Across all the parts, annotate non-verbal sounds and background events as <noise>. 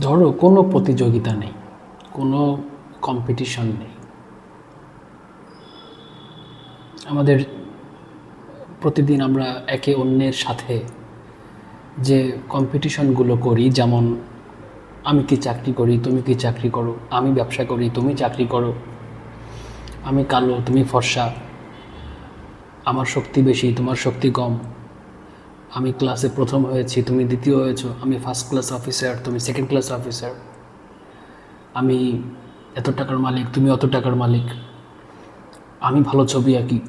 ধরো, কোনো প্রতিযোগিতা নেই, কোনো কম্পিটিশন নেই। আমাদের প্রতিদিন আমরা একে অন্যের সাথে যে কম্পিটিশনগুলো করি, যেমন আমি কি চাকরি করি, তুমি কি চাকরি করো, আমি ব্যবসা করি, তুমি চাকরি করো, আমি কালো, তুমি ফর্সা, আমার শক্তি বেশি, তোমার শক্তি কম আমি ক্লাসে প্রথম হয়েছি, তুমি দ্বিতীয় হয়েছো, আমি ফার্স্ট ক্লাস অফিসার তুমি সেকেন্ড ক্লাস অফিসার আমি এত টাকার মালিক, তুমি অত টাকার মালিক। আমি ভালো ছবি আঁকি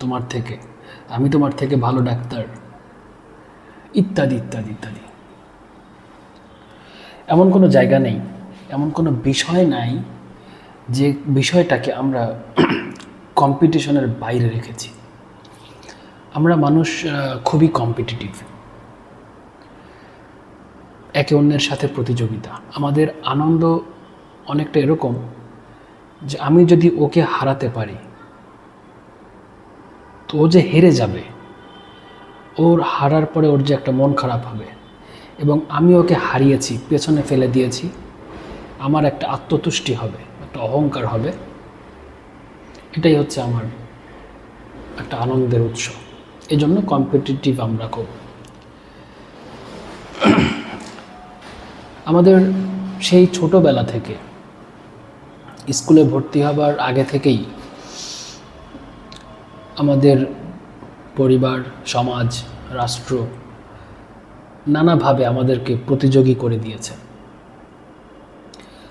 তোমার থেকে, আমি তোমার থেকে ভালো ডাক্তার। ইত্যাদি ইত্যাদি ইত্যাদি। এমন কোনো জায়গা নেই, এমন কোনো বিষয় নাই যে বিষয়টাকে আমরা <clears throat> কম্পিটিশনের বাইরে রেখেছি। আমরা মানুষ খুবই কম্পিটিটিভ একে অন্যের সাথে প্রতিযোগিতা। আমাদের আনন্দ অনেকটা এরকম যে আমি যদি ওকে হারাতে পারি, তো ও যে হেরে যাবে, ওর হারার পরে ওর যে একটা মন খারাপ হবে এবং আমি ওকে হারিয়েছি, পেছনে ফেলে দিয়েছি, আমার একটা আত্মতুষ্টি হবে, একটা অহংকার হবে, এটাই হচ্ছে আমার একটা আনন্দের উৎস। এই জন্য কম্পিটিটিভ আমরা খুব আমাদের সেই ছোটোবেলা থেকে স্কুলে ভর্তি হবার আগে থেকেই আমাদের পরিবার, সমাজ, রাষ্ট্র নানাভাবে আমাদেরকে প্রতিযোগী করে দিয়েছে।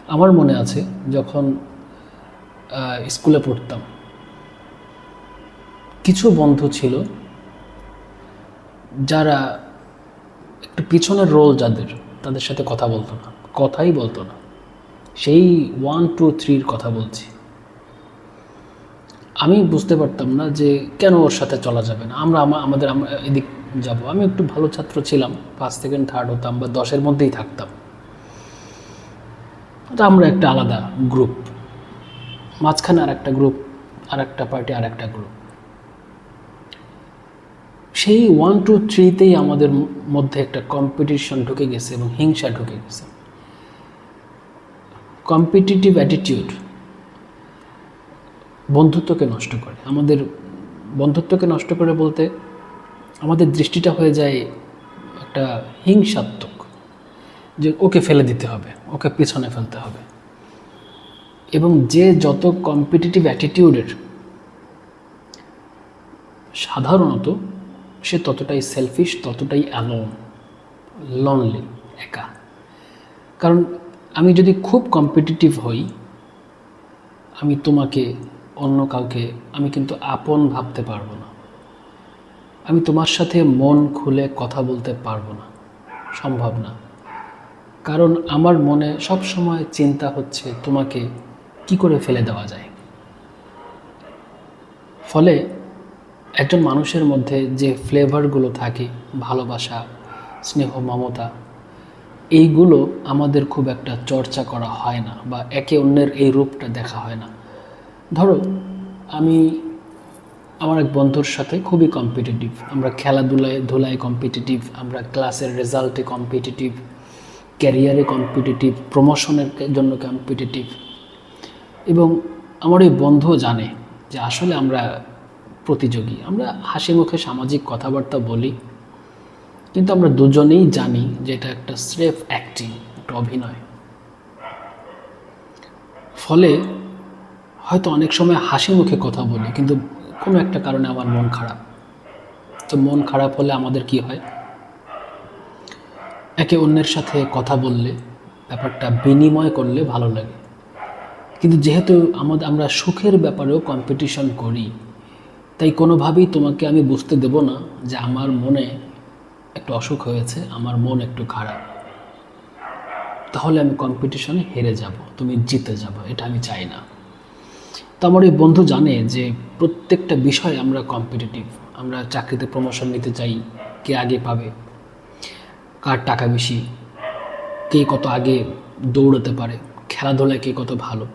আমার মনে আছে যখন স্কুলে পড়তাম, কিছু বন্ধু ছিল যারা একটু পিছনের রোল যাদের, তাদের সাথে কথা বলতো না, কথাই বলতো না। সেই ওয়ান টু থ্রির কথা বলছি। আমি বুঝতে পারতাম না যে কেন ওর সাথে চলা যাবে না। আমরা আমাদের আমরা এদিক যাব। আমি একটু ভালো ছাত্র ছিলাম ফার্স্ট সেকেন্ড থার্ড হতাম বা দশের মধ্যেই থাকতাম। তো আমরা একটা আলাদা গ্রুপ মাঝখানে আর একটা গ্রুপ আর একটা পার্টি আর একটা গ্রুপ সেই ওয়ান টু থ্রিতেই আমাদের মধ্যে একটা কম্পিটিশন ঢুকে গেছে এবং হিংসা ঢুকে গেছে। কম্পিটিটিভ অ্যাটিটিউড বন্ধুত্বকে নষ্ট করে। আমাদের বন্ধুত্বকে নষ্ট করে বলতে আমাদের দৃষ্টিটা হয়ে যায় একটা হিংসাত্মক, যে ওকে ফেলে দিতে হবে, ওকে পিছনে ফেলতে হবে। এবং যে যত কম্পিটিটিভ অ্যাটিটিউডের সাধারণত সে ততটাই সেলফিশ ততটাই অ্যালোন লনলি একা। কারণ আমি যদি খুব কম্পিটিটিভ হই, আমি তোমাকে, অন্য কাউকে, আমি কিন্তু আপন ভাবতে পারব না। আমি তোমার সাথে মন খুলে কথা বলতে পারব না। সম্ভব না। কারণ আমার মনে সব সময় চিন্তা হচ্ছে তোমাকে কি করে ফেলে দেওয়া যায়। ফলে একজন মানুষের মধ্যে যে ফ্লেভারগুলো থাকে, ভালোবাসা, স্নেহ, মমতা, এইগুলো আমাদের খুব একটা চর্চা করা হয় না বা একে অন্যের এই রূপটা দেখা হয় না। ধরো, আমি আমার এক বন্ধুর সাথে খুবই কম্পিটিটিভ আমরা খেলাধুলায় ধুলায় কম্পিটিটিভ আমরা ক্লাসের রেজাল্টে কম্পিটিটিভ ক্যারিয়ারে কম্পিটিটিভ প্রমোশনের জন্য কম্পিটিটিভ এবং আমার এই বন্ধুও জানে যে আসলে আমরা প্রতিযোগী। আমরা হাসি মুখে সামাজিক কথাবার্তা বলি, কিন্তু আমরা দুজনেই জানি যে এটা একটা স্রেফ অ্যাক্টিং, একটা অভিনয়। ফলে হয়তো অনেক সময় হাসি মুখে কথা বলি, কিন্তু কোনো একটা কারণে আমার মন খারাপ। তো মন খারাপ হলে আমাদের কি হয়? একে অন্যের সাথে কথা বললে, ব্যাপারটা বিনিময় করলে ভালো লাগে। কিন্তু যেহেতু আমাদের আমরা সুখের ব্যাপারেও কম্পিটিশন করি তাই কোনোভাবেই তোমাকে আমি বুঝতে দেব না যে আমার মনে একটু অসুখ হয়েছে, আমার মন একটু খারাপ। তাহলে আমি কম্পিটিশনে হেরে যাব, তুমি জিতে যাব, এটা আমি চাই না। তো আমার এই বন্ধু জানে যে প্রত্যেকটা বিষয় আমরা কম্পিটিটিভ আমরা চাকরিতে প্রমোশন নিতে চাই, কে আগে পাবে, কার টাকা বেশি, কে কত আগে দৌড়াতে পারে, খেলাধুলায় কে কত ভালো।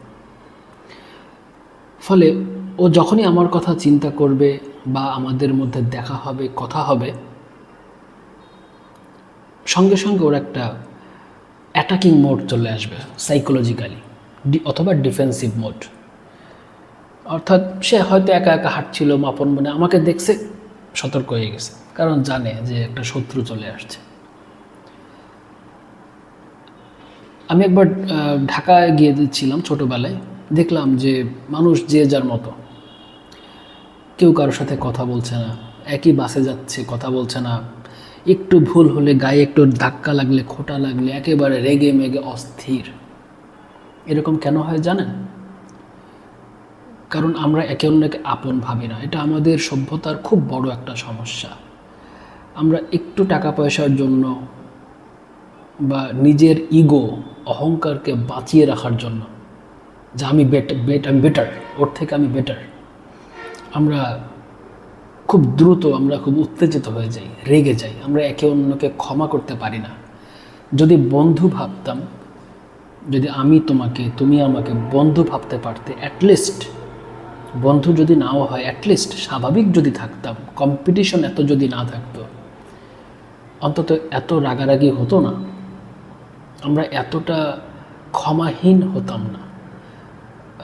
ফলে ও যখনই আমার কথা চিন্তা করবে বা আমাদের মধ্যে দেখা হবে, কথা হবে, সঙ্গে সঙ্গে ওর একটা অ্যাটাকিং মোড চলে আসবে সাইকোলজিক্যালি অথবা ডিফেন্সিভ মোড অর্থাৎ সে হয়তো একা একা হাঁটছিল, মাপন মনে, আমাকে দেখছে, সতর্ক হয়ে গেছে, কারণ জানে যে একটা শত্রু চলে আসছে। আমি একবার ঢাকায় গিয়েছিলাম ছোটোবেলায়। দেখলাম যে মানুষ যে যার মতো। কেউ কারোর সাথে কথা বলছে না, একই বাসে যাচ্ছে, কথা বলছে না। একটু ভুল হলে গায়ে একটু ধাক্কা লাগলে, খোটা লাগলে, একেবারে রেগে মেগে অস্থির। এরকম কেন হয় জানেন? কারণ আমরা একে অন্যকে আপন ভাবি না। এটা আমাদের সভ্যতার খুব বড় একটা সমস্যা। আমরা একটু টাকা পয়সার জন্য বা নিজের ইগো, অহংকারকে বাঁচিয়ে রাখার জন্য যে আমি বেট বেট আমি বেটার ওর থেকে আমি বেটার আমরা খুব দ্রুত, আমরা খুব উত্তেজিত হয়ে যাই, রেগে যাই, আমরা একে অন্যকে ক্ষমা করতে পারি না। যদি বন্ধু ভাবতাম, যদি আমি তোমাকে, তুমি আমাকে বন্ধু ভাবতে পারতে অ্যাটলিস্ট বন্ধু যদি নাও হয় অ্যাটলিস্ট স্বাভাবিক যদি থাকতাম কম্পিটিশন এত যদি না থাকতো, অন্তত এত রাগারাগি হতো না, আমরা এতটা ক্ষমাহীন হতাম না।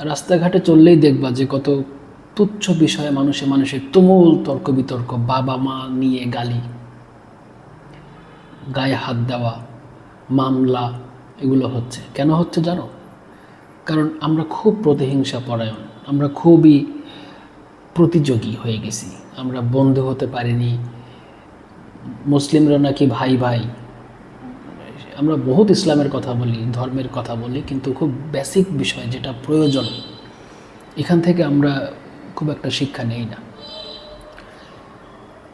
রাস্তাঘাটে চললেই দেখবা যে কত তুচ্ছ বিষয়ে মানুষে মানুষের তুমুল তর্ক বিতর্ক, বাবা মা নিয়ে গালি, গায়ে হাত দেওয়া, মামলা, এগুলো হচ্ছে। কেন হচ্ছে জানো? কারণ আমরা খুব প্রতিহিংসা পরায়ণ, আমরা খুবই প্রতিযোগী হয়ে গেছি। আমরা বন্ধু হতে পারিনি, মুসলিমরা নাকি ভাই ভাই। আমরা বহুত ইসলামের কথা বলি, ধর্মের কথা বলি, কিন্তু খুব বেসিক বিষয় যেটা প্রয়োজন, এখান থেকে আমরা খুব একটা শিক্ষা নেই না।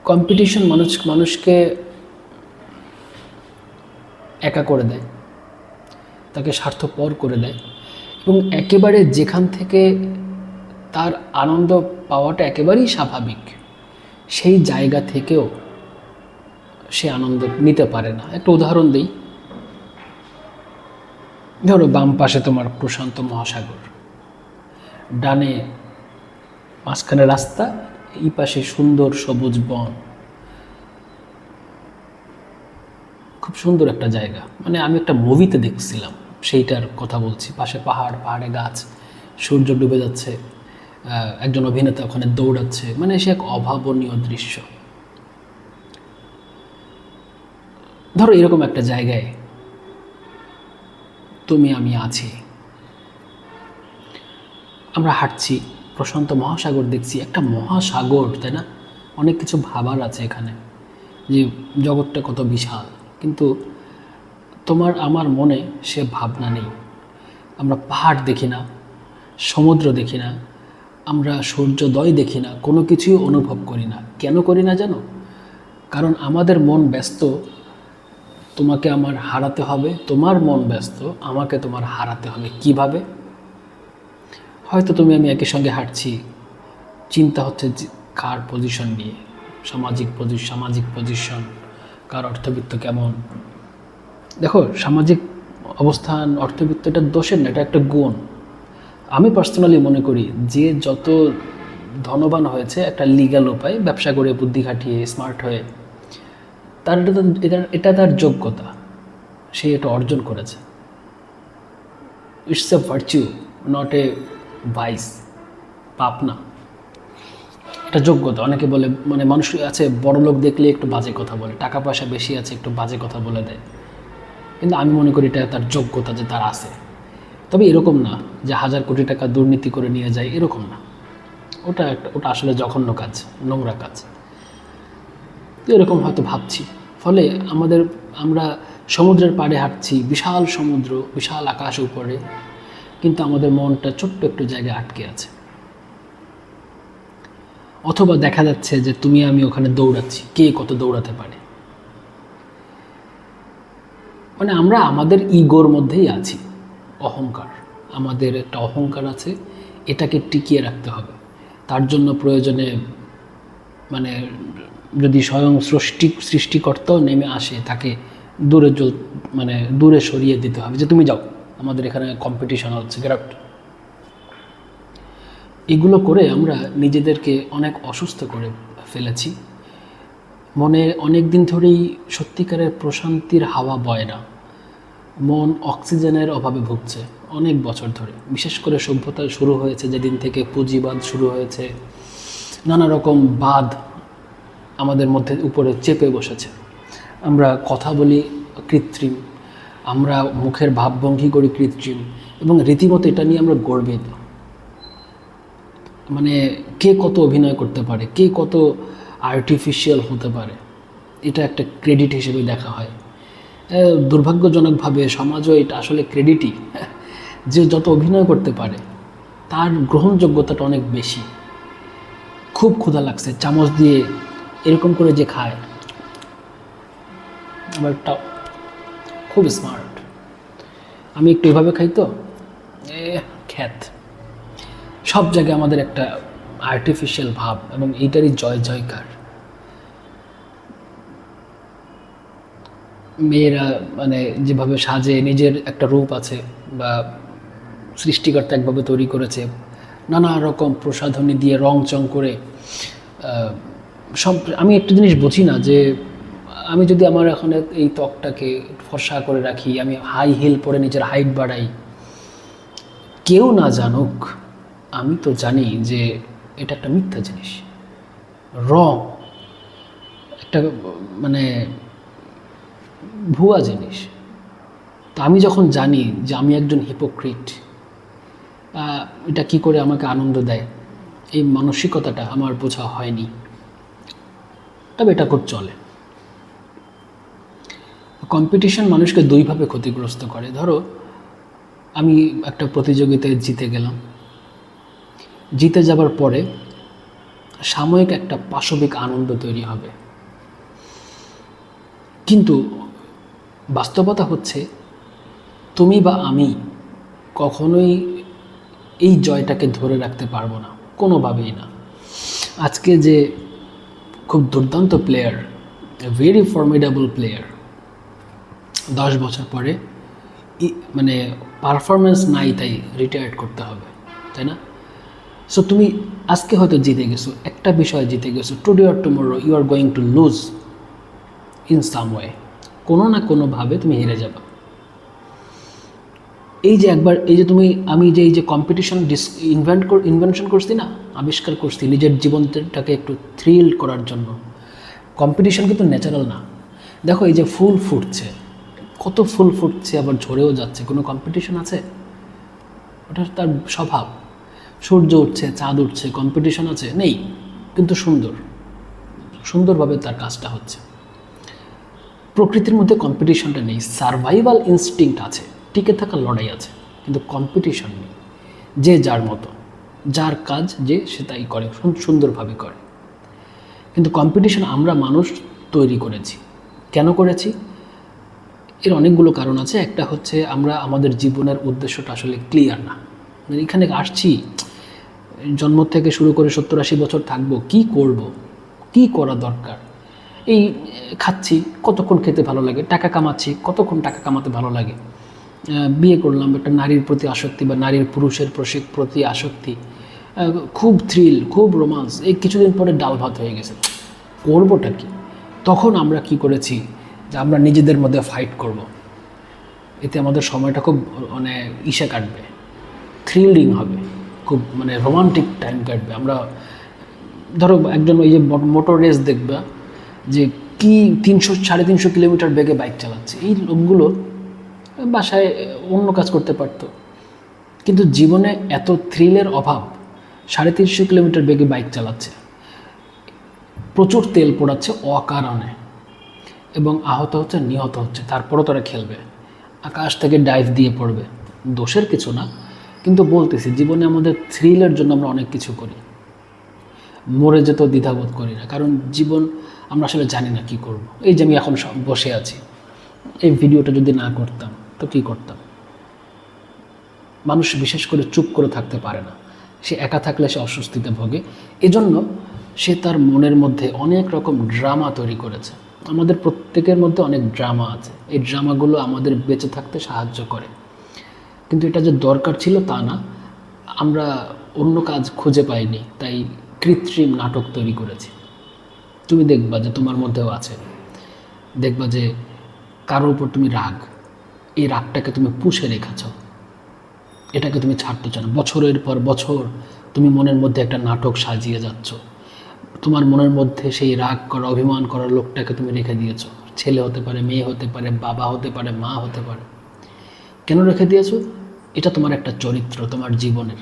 কম্পিটিশন মানুষ, মানুষকে একা করে দেয়, তাকে স্বার্থপর করে দেয় এবং একেবারে যেখান থেকে তার আনন্দ পাওয়াটা একেবারেই স্বাভাবিক, সেই জায়গা থেকেও সে আনন্দ নিতে পারে না। একটা উদাহরণ দিই ধরো বাম পাশে তোমার প্রশান্ত মহাসাগর। ডানে মাঝখানে রাস্তা, এই পাশে সুন্দর সবুজ বন। খুব সুন্দর একটা জায়গা। মানে আমি একটা মুভিতে দেখছিলাম, সেইটার কথা বলছি। পাশে পাহাড়, পাহাড়ে গাছ, সূর্য ডুবে যাচ্ছে একজন অভিনেতা ওখানে দৌড়াচ্ছে। মানে সে এক অভাবনীয় দৃশ্য। ধরো এরকম একটা জায়গায় তুমি, আমি আছি। আমরা হাঁটছি, প্রশান্ত মহাসাগর দেখছি, একটা মহাসাগর, তাই না? অনেক কিছু ভাবার আছে এখানে, যে জগৎটা কত বিশাল। কিন্তু তোমার, আমার মনে সে ভাবনা নেই। আমরা পাহাড় দেখি না, সমুদ্র দেখি না, আমরা সূর্যোদয় দেখি না, কোনো কিছুই অনুভব করি না। কেন করি না জানো? কারণ আমাদের মন ব্যস্ত তোমাকে আমার হারাতে হবে, তোমার মন ব্যস্ত, আমাকে তোমার হারাতে হবে কীভাবে? হয়তো তুমি আমি একই সঙ্গে হাঁটছি, চিন্তা হচ্ছে কার পজিশন নিয়ে, সামাজিক পজি সামাজিক পজিশন কার অর্থবিত্ত কেমন? দেখো, সামাজিক অবস্থান, অর্থবিত্ত এটা দোষের না, এটা একটা গুণ। আমি পার্সোনালি মনে করি যে যত ধনবান হয়েছে, একটা লিগ্যাল উপায়, ব্যবসা করে বুদ্ধি খাটিয়ে স্মার্ট হয়ে তার এটা এটা এটা তার যোগ্যতা। সে এটা অর্জন করেছে। It's a virtue not a vice পাপ না। এটা যোগ্যতা। অনেকে বলে মানে মানুষ আছে, বড় লোক দেখলে একটু বাজে কথা বলে। টাকা পয়সা বেশি আছে, একটু বাজে কথা বলে দেয়। কিন্তু আমি মনে করি এটা তার যোগ্যতা যে তার আছে। তবে এরকম না যে হাজার কোটি টাকা দুর্নীতি করে নিয়ে যায়, এরকম না। ওটা একটা, ওটা আসলে জঘন্য কাজ, নোংরা কাজ। তো এরকম হয়তো ভাবছি। ফলে আমাদের, আমরা সমুদ্রের পাড়ে হাঁটছি, বিশাল সমুদ্র, বিশাল আকাশ উপরে, কিন্তু আমাদের মনটা ছোট্ট একটু জায়গায় আটকে আছে। অথবা দেখা যাচ্ছে যে তুমি, আমি ওখানে দৌড়াচ্ছি। কে কত দৌড়াতে পারে? মানে আমরা আমাদের ইগোর মধ্যেই আছি। অহংকার। আমাদের একটা অহংকার আছে, এটাকে টিকিয়ে রাখতে হবে। তার জন্য প্রয়োজনে মানে যদি স্বয়ং সৃষ্টি সৃষ্টিকর্তাও নেমে আসে, তাকে দূরে জল মানে দূরে সরিয়ে দিতে হবে। যে তুমি যাও, আমাদের এখানে কম্পিটিশন হচ্ছে গ্রাফট এগুলো করে আমরা নিজেদেরকে অনেক অসুস্থ করে ফেলেছি। মনে অনেক দিন ধরেই সত্যিকারের প্রশান্তির হাওয়া বয় না। মন অক্সিজেনের অভাবে ভুগছে অনেক বছর ধরে। বিশেষ করে সভ্যতা শুরু হয়েছে যেদিন থেকে পুঁজিবাদ শুরু হয়েছে। নানা রকম বাদ আমাদের মধ্যে উপরে চেপে বসেছে। আমরা কথা বলি কৃত্রিম, আমরা মুখের ভাবভঙ্গি করি কৃত্রিম এবং রীতিমতো এটা নিয়ে আমরা গর্বিত। মানে কে কত অভিনয় করতে পারে, কে কত আর্টিফিশিয়াল হতে পারে, এটা একটা ক্রেডিট হিসেবে দেখা হয়। দুর্ভাগ্যজনকভাবে সমাজও এটা আসলে ক্রেডিটই যে যত অভিনয় করতে পারে, তার গ্রহণযোগ্যতাটা অনেক বেশি। খুব ক্ষুধা লাগছে, চামচ দিয়ে এরকম করে যে খায়। আবার একটা খুব স্মার্ট আমি একটু এভাবে খাই তো? এ, খ্যাত। সব জায়গায় আমাদের একটা আর্টিফিশিয়াল ভাব এবং এইটারই জয় জয়কার। মেয়েরা মানে যেভাবে সাজে, নিজের একটা রূপ আছে বা সৃষ্টিকর্তা একভাবে তৈরি করেছে, নানা রকম প্রসাধনী দিয়ে রং চং করে সব আমি একটা জিনিস বুঝি না যে আমি যদি আমার এখন এই ত্বকটাকে ফর্সা করে রাখি, আমি হাই হিল পরে নিজের হাইট বাড়াই, কেউ না জানুক, আমি তো জানি যে এটা একটা মিথ্যা জিনিস। রং একটা মানে ভুয়া জিনিস। তা আমি যখন জানি যে আমি একজন হিপোক্রিট এটা কি করে আমাকে আনন্দ দেয়? এই মানসিকতাটা আমার বোঝা হয়নি। তবে এটা খুব চলে। কম্পিটিশন মানুষকে দুইভাবে ক্ষতিগ্রস্ত করে। ধরো, আমি একটা প্রতিযোগিতায় জিতে গেলাম। জিতে যাবার পরে সাময়িক একটা পাশবিক আনন্দ তৈরি হবে। কিন্তু বাস্তবতা হচ্ছে, তুমি বা আমি কখনোই এই জয়টাকে ধরে রাখতে পারব না। কোনোভাবেই না। আজকে যে খুব দুর্দান্ত প্লেয়ার ভেরি ফর্মিডেবল প্লেয়ার দশ বছর পরে মানে পারফরমেন্স নাই তাই রিটায়ার্ড করতে হবে, তাই না? সো তুমি আজকে হয়তো জিতে গেছো, একটা বিষয়ে জিতে গেছো today or tomorrow you are going to lose in some way কোনো না কোনোভাবে তুমি হেরে যাবে। এই যে একবার, এই যে তুমি, আমি যে এই যে কম্পিটিশন ডিস ইনভেন্ট ইনভেনশন করছি না, আবিষ্কার করছি, নিজের জীবনটাকে একটু থ্রিল করার জন্য। কম্পিটিশন কিন্তু ন্যাচারাল না। দেখো এই যে ফুল ফুটছে, কত ফুল ফুটছে, আবার ঝরেও যাচ্ছে, কোনো কম্পিটিশন আছে? ওটা তার স্বভাব। সূর্য উঠছে, চাঁদ উঠছে কম্পিটিশন আছে? নেই, কিন্তু সুন্দর। সুন্দরভাবে তার কাজটা হচ্ছে। প্রকৃতির মধ্যে কম্পিটিশনটা নেই সার্ভাইভাল ইনস্টিংক্ট আছে। টিকে থাকার লড়াই আছে, কিন্তু কম্পিটিশন নেই। যে যার মতো, যার কাজ যে সে তাই করে, সুন- সুন্দরভাবে করে। কিন্তু কম্পিটিশন আমরা মানুষ তৈরি করেছি। কেন করেছি? এর অনেকগুলো কারণ আছে। একটা হচ্ছে আমরা, আমাদের জীবনের উদ্দেশ্যটা আসলে ক্লিয়ার না। মানে এখানে আসছি, জন্ম থেকে শুরু করে সত্তর আশি বছর থাকব, কি করব? কি করা দরকার? এই, খাচ্ছি, কতক্ষণ খেতে ভালো লাগে? টাকা কামাচ্ছি, কতক্ষণ টাকা কামাতে ভালো লাগে? বিয়ে করলাম, একটা নারীর প্রতি আসক্তি বা নারীর পুরুষের প্রতি আসক্তি। খুব থ্রিল খুব রোমান্স এই কিছুদিন পরে ডাল ভাত হয়ে গেছে। করবোটা কি? তখন আমরা কি করেছি যে আমরা নিজেদের মধ্যে ফাইট করব। এতে আমাদের সময়টা খুব মানে ইসে কাটবে। থ্রিলিং হবে। খুব মানে রোমান্টিক টাইম কাটবে। আমরা, ধরো, একজন ওই যে মোটর রেস দেখবে যে কি তিনশো, সাড়ে তিনশো কিলোমিটার বেগে বাইক চালাচ্ছে। এই লোকগুলো বাসায় অন্য কাজ করতে পারতো। কিন্তু জীবনে এত থ্রিলের অভাব, সাড়ে তিনশো কিলোমিটার বেগে বাইক চালাচ্ছে। প্রচুর তেল পোড়াচ্ছে অকারণে এবং আহত হচ্ছে, নিহত হচ্ছে, তারপরও তারা খেলবে। আকাশ থেকে ডাইভ দিয়ে পড়বে। দোষের কিছু না, কিন্তু বলতেছি, জীবনে আমাদের থ্রিলের জন্য আমরা অনেক কিছু করি। মরে যেত দ্বিধাবোধ করি না, কারণ জীবন আমরা আসলে জানি না কি করব। এই যে আমি এখন সব- বসে আছি, এই ভিডিওটা যদি না করতাম তো কি করতাম? মানুষ বিশেষ করে চুপ করে থাকতে পারে না। সে একা থাকলে সে অস্বস্তিতে ভোগে। এজন্য সে তার মনের মধ্যে অনেক রকম ড্রামা তৈরি করেছে। আমাদের প্রত্যেকের মধ্যে অনেক ড্রামা আছে। এই ড্রামাগুলো আমাদের বেঁচে থাকতে সাহায্য করে। কিন্তু এটা যে দরকার ছিল তা না। আমরা অন্য কাজ খুঁজে পাইনি, তাই কৃত্রিম নাটক তৈরি করেছি। তুমি দেখবা যে তোমার মধ্যেও আছে। দেখবা যে কারোর উপর তুমি রাগ। এই রাগটাকে তুমি পুষে রেখেছ। এটাকে তুমি ছাড়তে চাও বছরের পর বছর তুমি মনের মধ্যে একটা নাটক সাজিয়ে যাচ্ছ। তোমার মনের মধ্যে সেই রাগ করা, অভিমান করার লোকটাকে তুমি রেখে দিয়েছ। ছেলে হতে পারে, মেয়ে হতে পারে, বাবা হতে পারে, মা হতে পারে। কেন রেখে দিয়েছ? এটা তোমার একটা চরিত্র, তোমার জীবনের।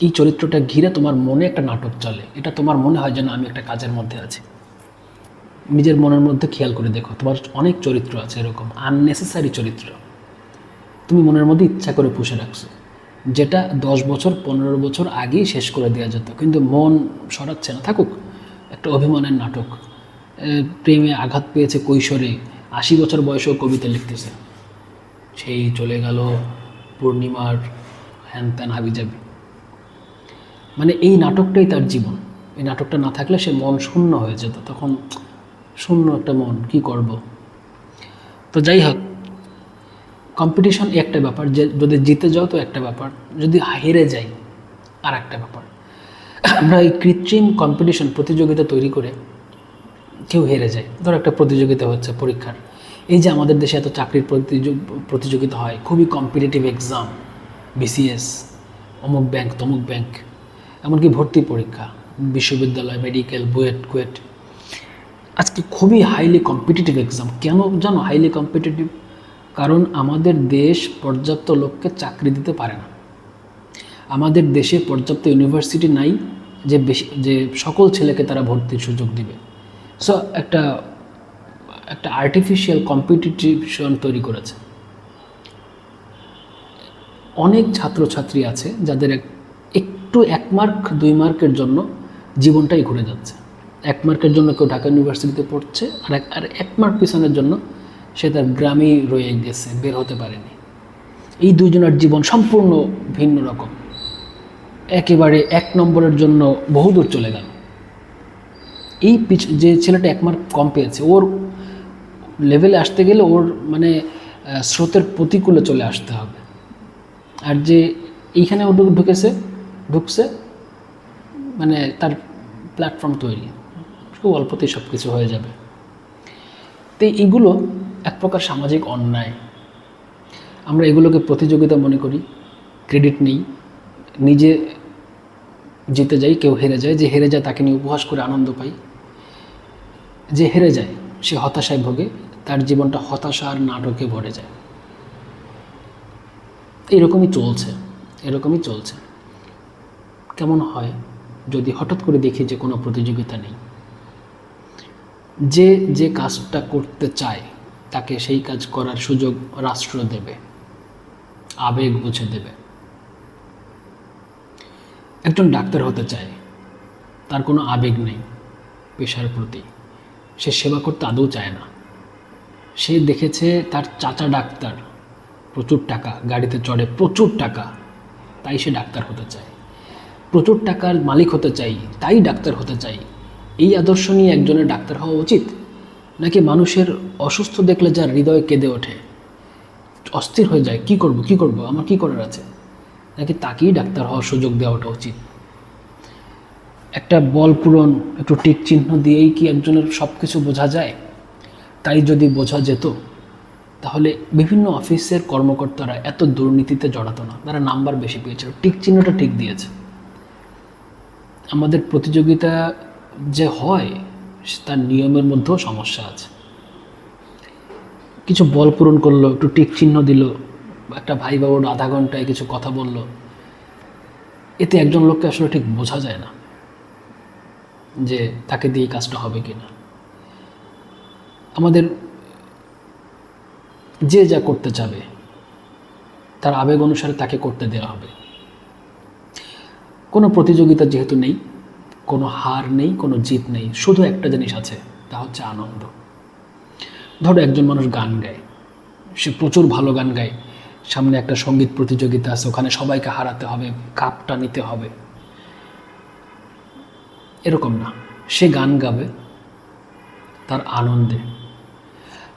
এই চরিত্রটা ঘিরে তোমার মনে একটা নাটক চলে। এটা তোমার মনে হয় যেন আমি একটা কাজের মধ্যে আছি। নিজের মনের মধ্যে খেয়াল করে দেখো, তোমার অনেক চরিত্র আছে এরকম আননেসেসারি চরিত্র। তুমি মনের মধ্যে ইচ্ছা করে পুষে রাখছো, যেটা দশ বছর, পনেরো বছর আগেই শেষ করে দেওয়া যেত। কিন্তু মন সরাচ্ছে না, থাকুক, একটা অভিমানের নাটক। প্রেমে আঘাত পেয়েছে কৈশোরে, আশি বছর বয়সেও কবিতা লিখতেছে। সেই চলে গেল পূর্ণিমার হ্যান ত্যান হাবিজাবি। মানে এই নাটকটাই তার জীবন। এই নাটকটা না থাকলে সে মন শূন্য হয়ে যেত। তখন শূন্য একটা মন, কি করব? তো যাই হোক কম্পিটিশন একটা ব্যাপার, যে যদি জিতে যাও তো একটা ব্যাপার, যদি হেরে যাই আর একটা ব্যাপার। আমরা এই কৃত্রিম কম্পিটিশন প্রতিযোগিতা তৈরি করে কেউ হেরে যায়। ধর একটা প্রতিযোগিতা হচ্ছে পরীক্ষার। এই যে আমাদের দেশে এত চাকরির প্রতিযোগ- প্রতিযোগিতা হয়, খুবই কম্পিটিটিভ এক্সাম বিসিএস অমুক ব্যাংক তমুক ব্যাংক এমনকি ভর্তি পরীক্ষা, বিশ্ববিদ্যালয় মেডিকেল বুয়েট, কুয়েট। আজকে খুবই হাইলি কম্পিটিটিভ এক্সাম কেন জানো হাইলি কম্পিটিটিভ কারণ আমাদের দেশ পর্যাপ্ত লোককে চাকরি দিতে পারে না। আমাদের দেশে পর্যাপ্ত ইউনিভার্সিটি নাই যে বেশি যে সকল ছেলেকে তারা ভর্তির সুযোগ দিবে। সো একটা একটা আর্টিফিশিয়াল কম্পিটিটিভশন তৈরি করেছে। অনেক ছাত্রছাত্রী আছে যাদের এক- একটু এক মার্ক দুই মার্কের জন্য জীবনটাই ঘুরে যাচ্ছে। এক মার্কের জন্য কেউ ঢাকা ইউনিভার্সিটিতে পড়ছে, আর এক আর এক মার্ক পিছনের জন্য সে তার গ্রামেই রয়ে গেছে, বের হতে পারেনি। এই দুজনের জীবন সম্পূর্ণ ভিন্ন রকম। একেবারে এক নম্বরের জন্য বহুদূর চলে গেল। এই পিছ যে ছেলেটা এক মার্ক কম পেয়েছে, ওর লেভেলে আসতে গেলে ওর মানে স্রোতের প্রতিকূলে চলে আসতে হবে। আর যে এইখানে ও ঢুকেছে ঢুকছে মানে তার প্ল্যাটফর্ম তৈরি। খুব অল্পতেই সব কিছু হয়ে যাবে। তো এইগুলো এক প্রকার সামাজিক অন্যায়। আমরা এগুলোকে প্রতিযোগিতা মনে করি, ক্রেডিট নেই, নিজে জিতে যাই, কেউ হেরে যায়, যে হেরে যায় তাকে নিয়ে উপহাস করে আনন্দ পাই। যে হেরে যায়, সে হতাশায় ভোগে, তার জীবনটা হতাশা আর নাটকে ভরে যায়। এরকমই চলছে এরকমই চলছে। কেমন হয়, যদি হঠাৎ করে দেখি যে কোনো প্রতিযোগিতা নেই যে যে কাজটা করতে চায়, তাকে সেই কাজ করার সুযোগ রাষ্ট্র দেবে। আবেগ বুঝে দেবে। একজন ডাক্তার হতে চায়, তার কোনো আবেগ নেই পেশার প্রতি। সে সেবা করতে আদৌ চায় না। সে দেখেছে তার চাচা ডাক্তার প্রচুর টাকা, গাড়িতে চড়ে প্রচুর টাকা, তাই সে ডাক্তার হতে চায়। প্রচুর টাকার মালিক হতে চাই, তাই ডাক্তার হতে চাই। এই আদর্শ নিয়ে একজনের ডাক্তার হওয়া উচিত? নাকি মানুষের অসুস্থ দেখলে যার হৃদয় কেঁদে ওঠে? অস্থির হয়ে যায়, কি করব কি করব? আমার কি করার আছে? নাকি তাকেই ডাক্তার হওয়ার সুযোগ দেওয়াটা উচিত? একটা বল পূরণ, একটু টিক চিহ্ন দিয়েই কি একজনের সব কিছু বোঝা যায়? তাই যদি বোঝা যেত, তাহলে বিভিন্ন অফিসের কর্মকর্তারা এত দুর্নীতিতে জড়াতো না। তারা নাম্বার বেশি পেয়েছিল, টিক চিহ্নটা ঠিক দিয়েছে। আমাদের প্রতিযোগিতা যে হয় তার নিয়মের মধ্যেও সমস্যা আছে। কিছু বল পূরণ করল, একটু টিক চিহ্ন দিল, একটা ভাই বাবুর আধা ঘন্টায় কিছু কথা বলল। এতে একজন লোককে আসলে ঠিক বোঝা যায় না যে তাকে দিয়ে কাজটা হবে কি না আমাদের যে যা করতে চাবে, তার আবেগ অনুসারে তাকে করতে দেওয়া হবে। কোনো প্রতিযোগিতা যেহেতু নেই কোনো হার নেই, কোনো জিত নেই, শুধু একটা জিনিস আছে, তা হচ্ছে আনন্দ। ধরো একজন মানুষ গান গায়, সে প্রচুর ভালো গান গায়, সামনে একটা সংগীত প্রতিযোগিতা আছে, ওখানে সবাইকে হারাতে হবে, কাপটা নিতে হবে। এরকম না, সে গান গাবে তার আনন্দে।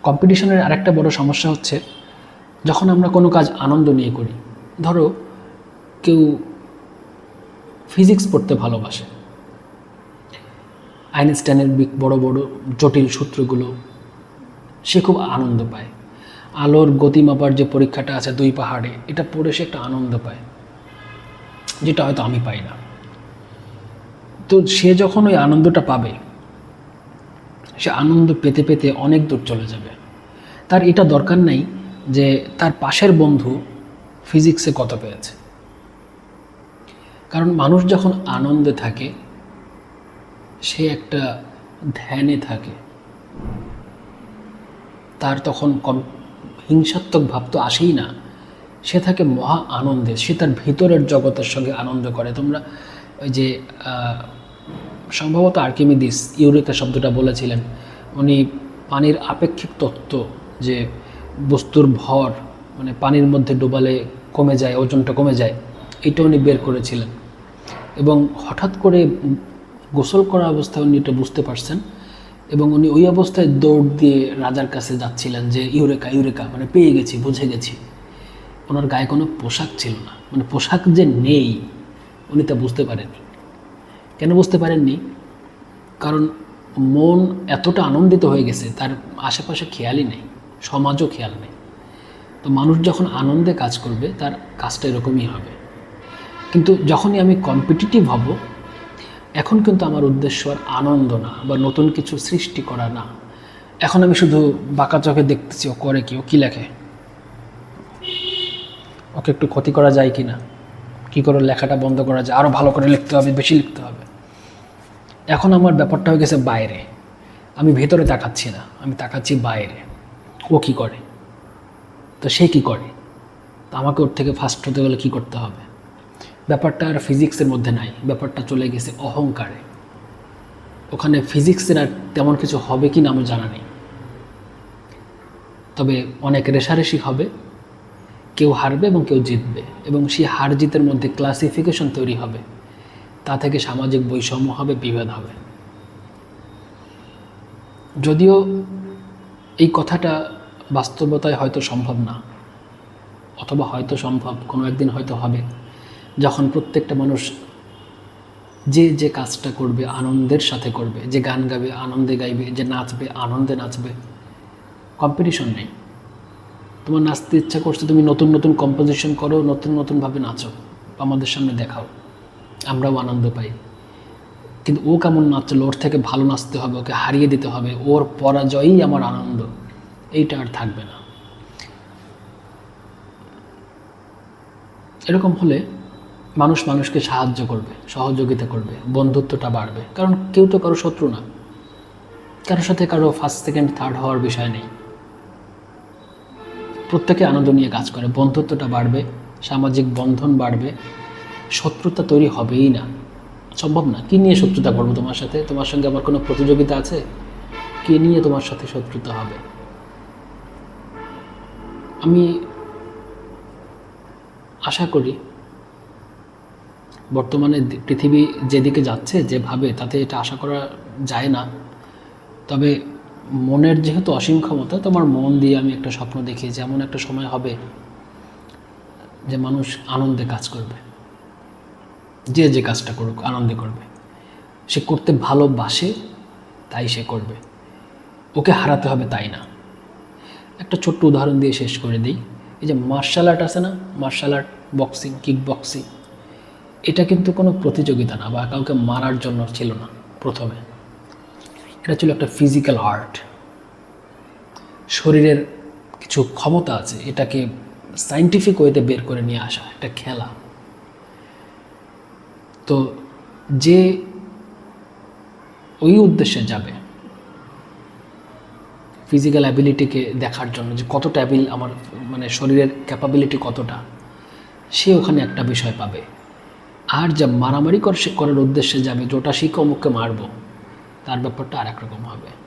কম্পিটিশনের আরেকটা বড় সমস্যা হচ্ছে, যখন আমরা কোনো কাজ আনন্দ নিয়ে করি, ধরো কেউ ফিজিক্স পড়তে ভালোবাসে আইনস্টাইনের বড় বড় জটিল সূত্রগুলো, সে খুব আনন্দ পায়। আলোর গতি মাপার যে পরীক্ষাটা আছে দুই পাহাড়ে, এটা পড়ে সে একটা আনন্দ পায়, যেটা হয়তো আমি পাই না। তো সে যখন ওই আনন্দটা পাবে, সে আনন্দ পেতে পেতে অনেক দূর চলে যাবে। তার এটা দরকার নেই যে তার পাশের বন্ধু ফিজিক্সে কত পেয়েছে। কারণ মানুষ যখন আনন্দে থাকে সে একটা ধ্যানে থাকে। তার তখন কম হিংসাত্মক ভাব তো আসেই না। সে থাকে মহা আনন্দে, সে তার ভিতরের জগতের সঙ্গে আনন্দ করে। তোমরা ওই যে সম্ভবত আর্কিমিদিস ইউরেকা শব্দটা বলেছিলেন। উনি পানির আপেক্ষিক তত্ত্ব যে বস্তুর ভর মানে পানির মধ্যে ডোবালে কমে যায়, ওজনটা কমে যায়, এটা উনি বের করেছিলেন। এবং হঠাৎ করে গোসল করা অবস্থায় উনি এটা বুঝতে পারছেন এবং উনি ওই অবস্থায় দৌড় দিয়ে রাজার কাছে যাচ্ছিলেন যে, ইউরেকা ইউরেকা মানে পেয়ে গেছি, বুঝে গেছি। ওনার গায়ে কোনো পোশাক ছিল না মানে পোশাক যে নেই, উনি তা বুঝতে পারেননি। কেন বুঝতে পারেননি? কারণ মন এতটা আনন্দিত হয়ে গেছে, তার আশেপাশে খেয়ালই নেই, সমাজও খেয়াল নেই। তো মানুষ যখন আনন্দে কাজ করবে, তার কাজটা এরকমই হবে। কিন্তু যখনই আমি কম্পিটিটিভ হব এখন কিন্তু আমার উদ্দেশ্য আর আনন্দ না, বা নতুন কিছু সৃষ্টি করা না। এখন আমি শুধু বাঁকা চোখে দেখতেছি, ও করে কি, ও কী লেখে? ওকে একটু ক্ষতি করা যায় কি না? কী করে লেখাটা বন্ধ করা যায়? আরও ভালো করে লিখতে হবে, বেশি লিখতে হবে। এখন আমার ব্যাপারটা হয়ে গেছে বাইরে। আমি ভেতরে তাকাচ্ছি না, আমি তাকাচ্ছি বাইরে। ও কি করে? তো সে কি করে? তো আমাকে ওর থেকে ফার্স্ট হতে গেলে কী করতে হবে? ব্যাপারটা আর ফিজিক্সের মধ্যে নাই, ব্যাপারটা চলে গেছে অহংকারে। ওখানে ফিজিক্সের আর তেমন কিছু হবে কি না আমার জানা নেই। তবে অনেক রেশারেশি হবে, কেউ হারবে এবং কেউ জিতবে, এবং সেই হার জিতের মধ্যে ক্লাসিফিকেশন তৈরি হবে। তা থেকে সামাজিক বৈষম্য হবে, বিভেদ হবে। যদিও এই কথাটা বাস্তবতায় হয়তো সম্ভব না, অথবা হয়তো সম্ভব, কোনো একদিন হয়তো হবে। যখন প্রত্যেকটা মানুষ যে যে কাজটা করবে আনন্দের সাথে করবে, যে গান গাবে আনন্দে গাইবে, যে নাচবে আনন্দে নাচবে কম্পিটিশন নেই। তোমার নাচতে ইচ্ছা করছে, তুমি নতুন নতুন কম্পোজিশন করো, নতুন নতুনভাবে নাচো, আমাদের সামনে দেখাও, আমরাও আনন্দ পাই। কিন্তু ও কেমন নাচলো ওর থেকে ভালো নাচতে হবে, ওকে হারিয়ে দিতে হবে, ওর পরাজয়ই আমার আনন্দ, এইটা আর থাকবে না। এরকম হলে মানুষ মানুষকে সাহায্য করবে, সহযোগিতা করবে, বন্ধুত্বটা বাড়বে। কারণ কেউ তো কারও শত্রু না। কারোর সাথে কারও ফার্স্ট সেকেন্ড থার্ড হওয়ার বিষয় নেই। প্রত্যেকে আনন্দ নিয়ে কাজ করে, বন্ধুত্বটা বাড়বে, সামাজিক বন্ধন বাড়বে, শত্রুতা তৈরি হবেই না। সম্ভব না। কী নিয়ে শত্রুতা করব তোমার সাথে? তোমার সঙ্গে আমার কোনো প্রতিযোগিতা আছে? কী নিয়ে তোমার সাথে শত্রুতা হবে? আমি আশা করি বর্তমানে পৃথিবী যেদিকে যাচ্ছে, যেভাবে, তাতে এটা আশা করা যায় না। তবে মনের যেহেতু অসীম ক্ষমতা, তোমার মন দিয়ে আমি একটা স্বপ্ন দেখি, যে এমন একটা সময় হবে যে মানুষ আনন্দে কাজ করবে। যে যে কাজটা করুক, আনন্দে করবে। সে করতে ভালোবাসে, তাই সে করবে। ওকে হারাতে হবে তাই না? একটা ছোট্ট উদাহরণ দিয়ে শেষ করে দিই। এই যে মার্শাল আর্ট আছে না? Martial art boxing kick boxing এটা কিন্তু কোনো প্রতিযোগিতা না বা কাউকে মারার জন্য ছিল না প্রথমে। এটা ছিল একটা ফিজিক্যাল আর্ট শরীরের কিছু ক্ষমতা আছে, এটাকে সাইন্টিফিক ওয়েতে বের করে নিয়ে আসা, একটা খেলা। তো যে ওই উদ্দেশ্যে যাবে ফিজিক্যাল অ্যাবিলিটিকে দেখার জন্য যে কতটা অ্যাবিল আমার মানে শরীরের ক্যাপাবিলিটি কতটা, সে ওখানে একটা বিষয় পাবে। আর যা মারামারি কর- করার উদ্দেশ্যে যাবে জোটা শিখে অমুককে মারবো, তার ব্যাপারটা আর একরকম হবে।